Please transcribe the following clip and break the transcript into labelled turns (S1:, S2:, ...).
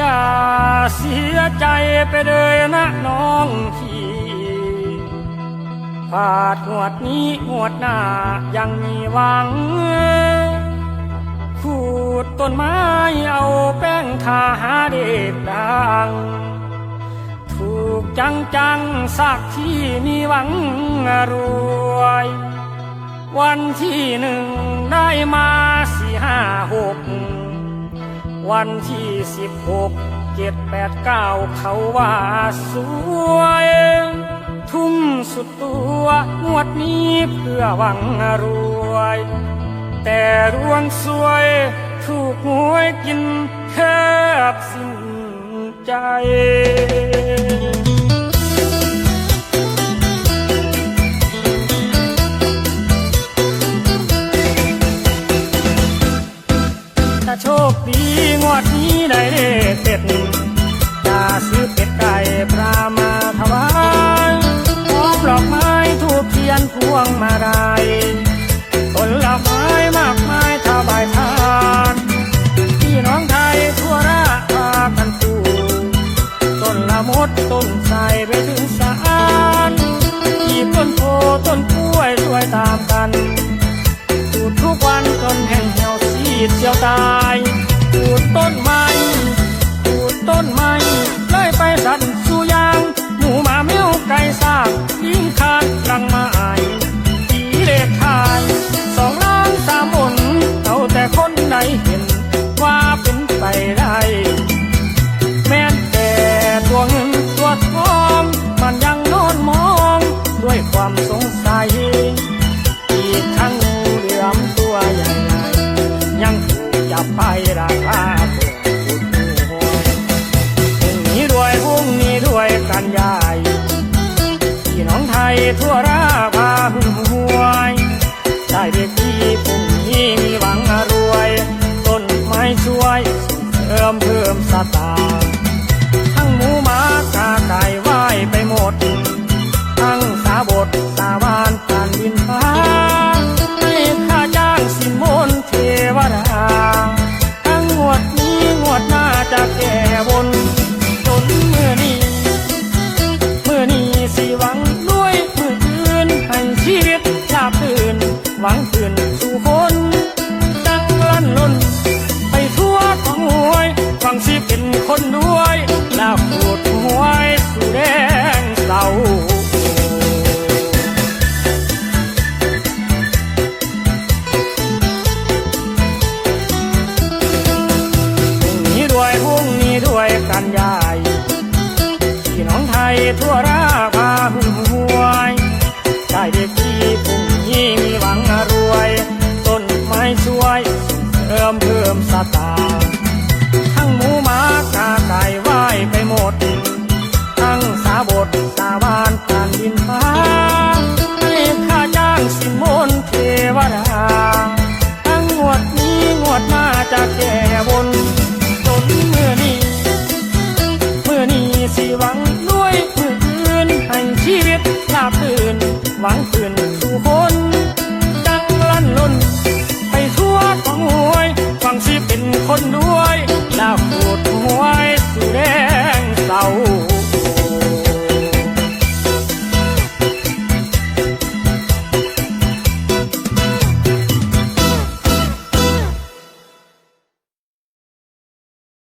S1: อย่าเสียใจไปเลยนะน้องพี่ผาดงวดนี้งวดหน้ายังมีหวัง ขูดต้นไม้เอาแป้งทาหาเด็กดัง ถูกจังจังๆสักที่มีหวังรวย วันที่หนึ่งได้มาสี่ห้าหก วันที่สิบหกเจ็ดแปดเก้าเขาว่าสวย ทุ่มสุดตัวงวดนี้เพื่อหวังรวย แต่รวงสวยถูกหวยกินแทบสิ้นใจ โชคดีงวดนี้ได้เสร็จ ดเจียวตายปลูกต้นไม้ปลูกต้นไม้เลยไปสั่นสู่ยางหมูหมาแมวไก่สร้างลิงคานรังไม้ตีเลขทายสองล้านสามหนเอาแต่คนใดเห็นว่าเป็นไปได้แม้แต่ตัวเงินตัวทอง มันยังนอนมองด้วยความสงสัย บไปราคาเกินสุดหัวพรุ่งนี้รวยพรุ่งนี้รวยกันใหญ่พี่น้องไทยทั่วราพาหุ่นหวย ได้เด็กที่พรุ่งนี้มีหวังรวย ต้นไม้ช่วยเสริมเพิ่มสตา สิเป็นคนด้วยดาวปวดหวยสู่แดงเศร้าพรุ่งนี้รวยพรุ่งนี้รวยกันใหญ่พี่น้องไทยทั่วราพาหึ่มหวยได้เด็ก คนจังลั่นลนไปทั่วของหวยฟังสิเป็นคนด้วยแล้วปวดหวยสุแดงเศร้า